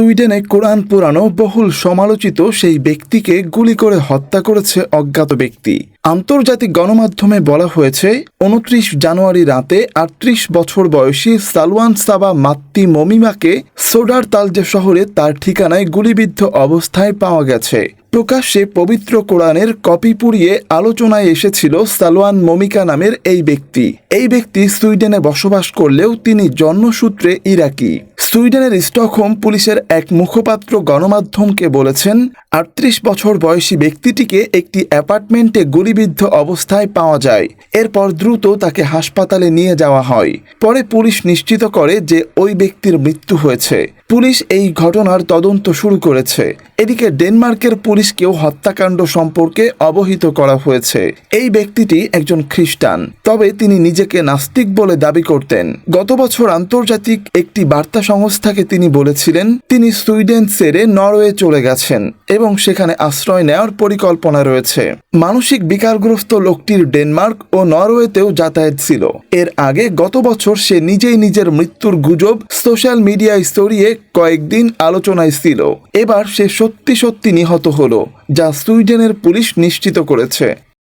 সুইডেনে কোরআন পুরানো বহুল সমালোচিত সেই ব্যক্তিকে গুলি করে হত্যা করেছে অজ্ঞাত ব্যক্তি। আন্তর্জাতিক গণমাধ্যমে বলা হয়েছে, উনত্রিশ জানুয়ারি রাতে আটত্রিশ বছর বয়সী সালওয়ান সাবা মাত্তি মমিমাকে সোডার তালজে শহরে তার ঠিকানায় গুলিবিদ্ধ অবস্থায় পাওয়া গেছে। প্রকাশ্যে পবিত্র কোরআনের কপি পুড়িয়ে আলোচনায় এসেছিল সালওয়ান মমিকা নামের এই ব্যক্তি। এই ব্যক্তি সুইডেনে বসবাস করলেও তিনি জন্মসূত্রে ইরাকি। সুইডেনের স্টকহোম পুলিশের এক মুখপাত্র গণমাধ্যমকে বলেছেন, আটত্রিশ বছর বয়সী ব্যক্তিটিকে একটি অ্যাপার্টমেন্টে গুলিবিদ্ধ অবস্থায় পাওয়া যায়। এরপর দ্রুত তাকে হাসপাতালে নিয়ে যাওয়া হয়। পরে পুলিশ নিশ্চিত করে যে ওই ব্যক্তির মৃত্যু হয়েছে। পুলিশ এই ঘটনার তদন্ত শুরু করেছে। এদিকে ডেনমার্কের পুলিশকেও হত্যাকাণ্ড সম্পর্কে অবহিত করা হয়েছে। এই ব্যক্তিটি একজন খ্রিস্টান। তবে তিনি নিজেকে নাস্তিক বলে দাবি করতেন। গত বছর আন্তর্জাতিক একটি বার্তা সংস্থাকে তিনি বলেছিলেন, তিনি সুইডেন ছেড়ে নরওয়ে চলে গেছেন এবং সেখানে আশ্রয় নেওয়ার পরিকল্পনা রয়েছে। মানসিক বিকারগ্রস্ত লোকটির ডেনমার্ক ও নরওয়েতেও যাতায়াত ছিল। এর আগে গত বছর সে নিজেই নিজের মৃত্যুর গুজব সোশ্যাল মিডিয়ায় ছড়িয়ে কয়েকদিন আলোচনায় ছিল। এবার সে সত্যি সত্যি নিহত হলো যা সুইডেনের পুলিশ নিশ্চিত করেছে।